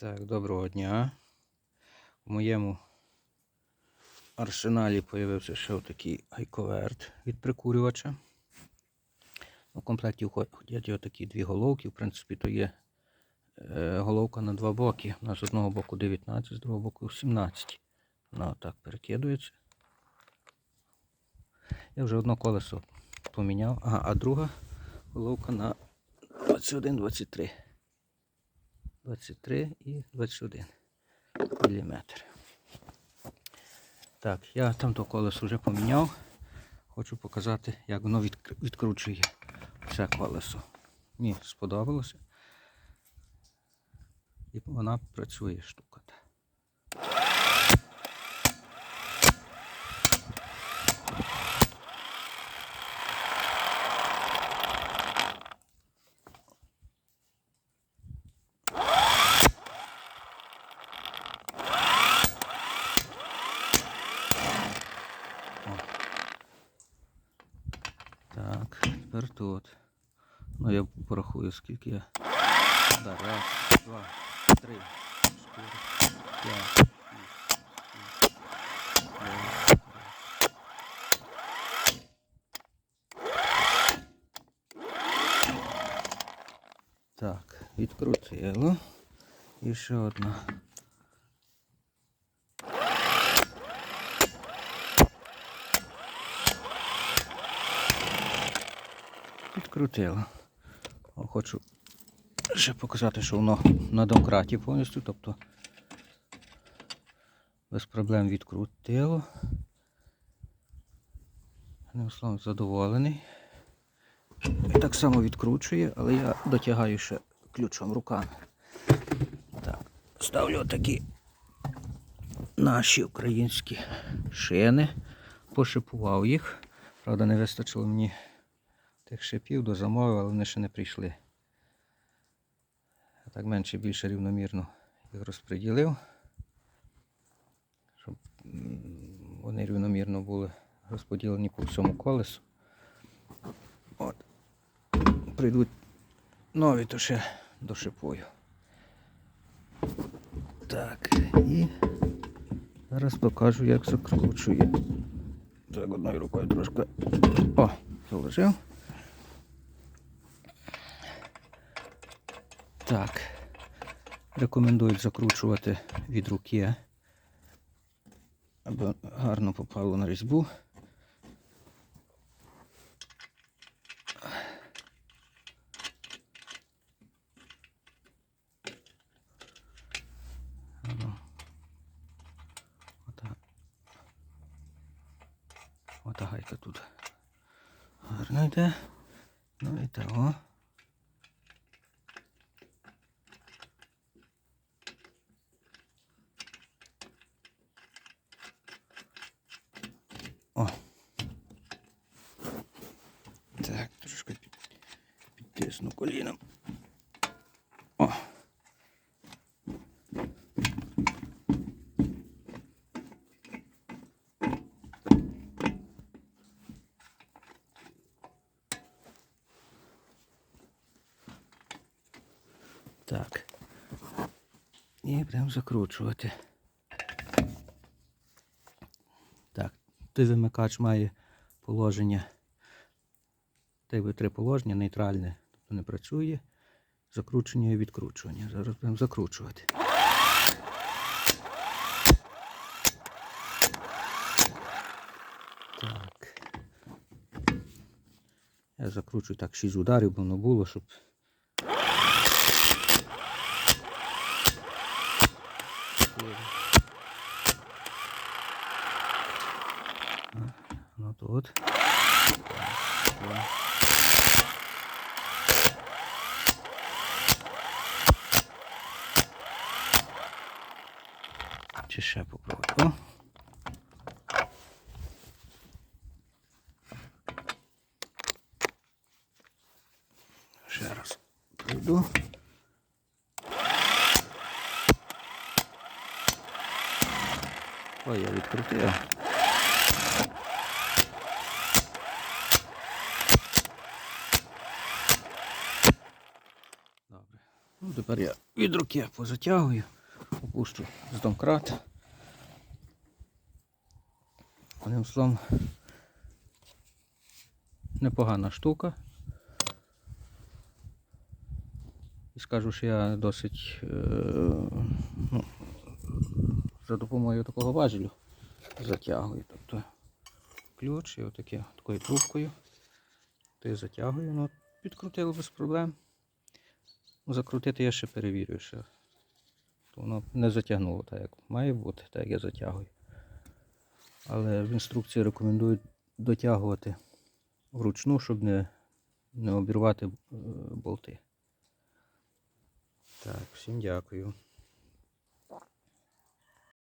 Так, доброго дня. У моєму арсеналі з'явився ще такий гайковерт від прикурювача. У комплекті входять отакі дві головки. В принципі, то є е, головка на два боки. У нас з одного боку 19, з другого боку 17. Вона отак перекидується. Я вже одно колесо поміняв. Ага, а друга головка на 21-23. 23 і 21 міліметр. Так, я там то колесо вже поміняв. Хочу показати, як воно відкручує це колесо. Мені сподобалося. І вона працює штука. тепер тут. Ну я порахую, скільки я. Да, раз, два, три, чотири, п'ять, шість, сім, дев'ять, Так, відкрутило. І ще одна. Відкрутило. О, Хочу ще показати, що воно на домкраті повністю, тобто без проблем відкрутило. Одним словом, задоволений. Так само відкручує, але я дотягаю ще ключом руками. Так, ставлю такі наші українські шини, пошипував їх. Правда, не вистачило мені тих шипів до замови, але вони ще не прийшли. Я так менше більше рівномірно їх розподілив, щоб вони рівномірно були розподілені по всьому колесу. От. Прийдуть нові, то ще дошипую. Так, і зараз покажу, як закручує. Так, одною рукою трошки. О, заложив. Так. Рекомендують закручувати від руки, аби гарно попало на різьбу. Ота гайка тут. Гарно йде. Ну і того. Так, трошки підтисну коліном. О. Так. І будемо закручувати. Так, той вимикач має положення. Так би три положення, нейтральне, тобто не працює. Закручення і відкручування. Зараз будемо закручувати. Так. Я закручую так 6 ударів, бо воно було, щоб. Ну. Два. Чи ще попробую? Ще раз пройду. Ой, я відкрутив. Ну, Тепер я від руки позатягую, опущу з домкрат. Одним словом, непогана штука. І скажу, що я досить е, ну, за допомогою такого важелю затягую. Тобто ключ і отаке, такою трубкою. Ти затягую, ну, підкрутило без проблем. Ну, Закрутити я ще перевірю, воно не затягнуло так, як має бути, так як я затягую. Але в інструкції рекомендують дотягувати вручну, щоб не, не обірвати е, болти. Так, всім дякую.